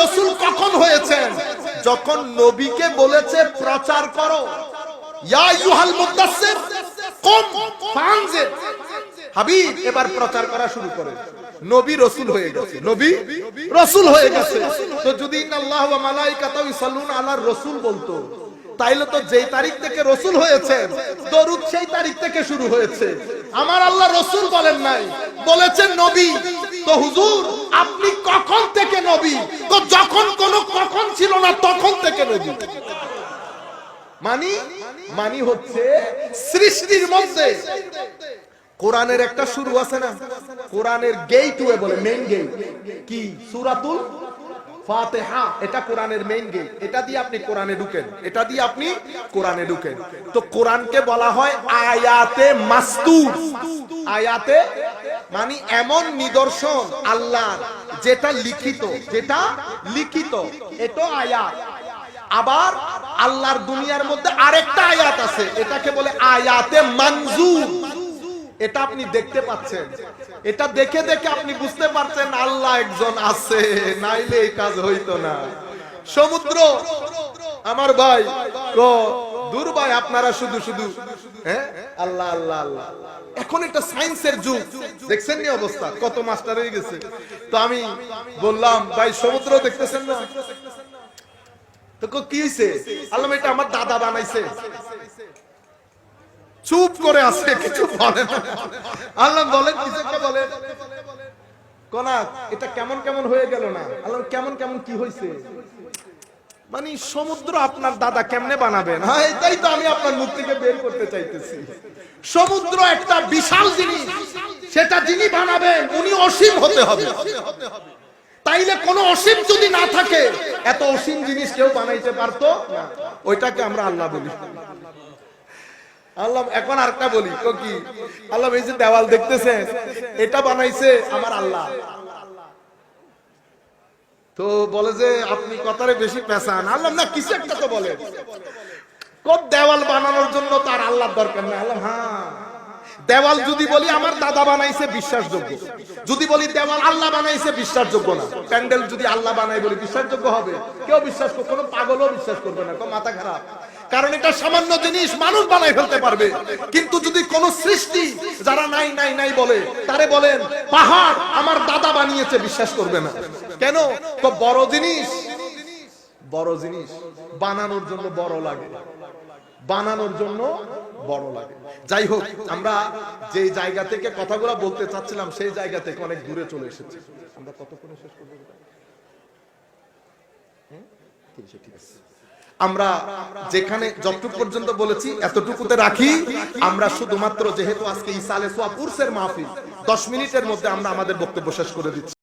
রসুল কখন হয়েছেন? যখন নবীকে বলেছে, প্রচার করো। এবার প্রচার করা শুরু করে। নবী রসুল হয়ে গেছে। নবী রসুল হয়ে গেছে। তো যদি আল্লাহ ইসাল্লুনা আলার রসুল বলতো তাইলে তো যেই তারিখ থেকে রসুল হয়েছে, দরুদ সেই তারিখ থেকে শুরু হয়েছে। আমার আল্লাহ রসুল বলেন নাই, বলেছেন নবী। তো হুজুর, আপনি কখন থেকে নবী? তো যখন কোন কখন ছিল না, তখন থেকে নবী। মানি? মানি হচ্ছে সৃষ্টির মধ্যে। কোরআনের একটা শুরু আছে না? কোরআনের গেট বলে মেইন গেট কি? সূরাতুল ফাতিহা, এটা কোরআনের মেইন গেট এটা দিয়ে আপনি কোরআনে ঢুকেন, এটা দিয়ে আপনি কোরআনে ঢুকেন। তো কোরআনকে বলা হয় আয়াতে মাসতুর আয়াতে মানে এমন নিদর্শন আল্লাহর, যেটা লিখিত যেটা লিখিত। এটা আয়াত। আবার আল্লাহর দুনিয়ার মধ্যে আরেকটা আয়াত আছে, এটাকে বলে আয়াতে মঞ্জুর এটা আপনি দেখতে পাচ্ছেন। এটা দেখে দেখে আপনি বুঝতে পারছেন আল্লাহ একজন আছে, নাইলে এই কাজ হইতো না। সমুদ্র, আমার ভাই দূর ভাই, আপনারা শুধু শুধু হ্যাঁ? আল্লাহ আল্লাহ আল্লাহ। এখন একটা সায়েন্সের যুগ। দেখছেন নি অবস্থা? কত মাস্টার হয়ে গেছে। তো আমি বললাম, ভাই, সমুদ্র দেখতেছেন না? তো কি হইছে? আল্লাহ, এটা আমার দাদা বানাইছে। চুপ করে আছে, কিছু বলে আল্লাহ বলেন, কিছু এটা কেমন কেমন হয়ে গেল না? আল্লাহ কেমন কেমন কি হয়েছে মানে সমুদ্র আপনার দাদা কেমনে বানাবেন হ্যাঁ এটাই তো আমি আপনার মুখ বের করতে চাইতেছি। সমুদ্র একটা বিশাল জিনিস, সেটা যিনি বানাবেন, উনি অসীম হতে হবে। তাইলে কোন অসীম যদি না থাকে, এত অসীম জিনিস কেউ বানাইতে পারতো না। ওইটাকে আমরা আল্লাহ বলি। আল্লাহ, এখন আরেকটা বলি, কি আল্লাহ, এই যে দেওয়াল দেখতেছেন এটা বানাইছে আমার আল্লাহ। তো বলে যে, আপনি কথারে বেশি পেশান আল্লাহ, না, কিছু একটা তো বলে। কোন দেওয়াল বানানোর জন্য তার আল্লাহর দরকার নেই? আল্লাহ হ্যাঁ। দেওয়াল যদি বলি, আমার দাদা বানাইছে বিশ্বাসযোগ্য। যদি বলি দেওয়াল আল্লাহ বানাইছে, বিশ্বাসযোগ্য না। প্যান্ডেল যদি আল্লাহ বানাই বলি, বিশ্বাসযোগ্য হবে। কেউ বিশ্বাস করবে কোনো পাগলও বিশ্বাস করবে না। মাথা খারাপ। কারণ এটা সামান্য জিনিস মানুষ বানাই ফেলতে পারবে। কিন্তু যদি কোন সৃষ্টি যারা নাই নাই নাই বলে, তারে বলেন, পাহাড় আমার দাদা বানিয়েছে, বিশ্বাস করবে না। কেন? তো বড় জিনিস বড় জিনিস, বানানোর জন্য বড় লাগে। বানানোর জন্য বড় লাগে। যাই হোক, আমরা যে জায়গা থেকে কথাগুলো বলতে চাচ্ছিলাম, সেই জায়গা থেকে অনেক দূরে চলে এসেছি। আমরা কতক্ষণে শেষ করব? ঠিক আছে। আমরা যেখানে যতটুকু পর্যন্ত বলেছি, এতটুকুতে রাখি। আমরা শুধুমাত্র যেহেতু আজকে ইসালে সোয়া পুরুষের মাহফিল, দশ মিনিটের মধ্যে আমরা আমাদের বক্তব্য শেষ করে দিচ্ছি।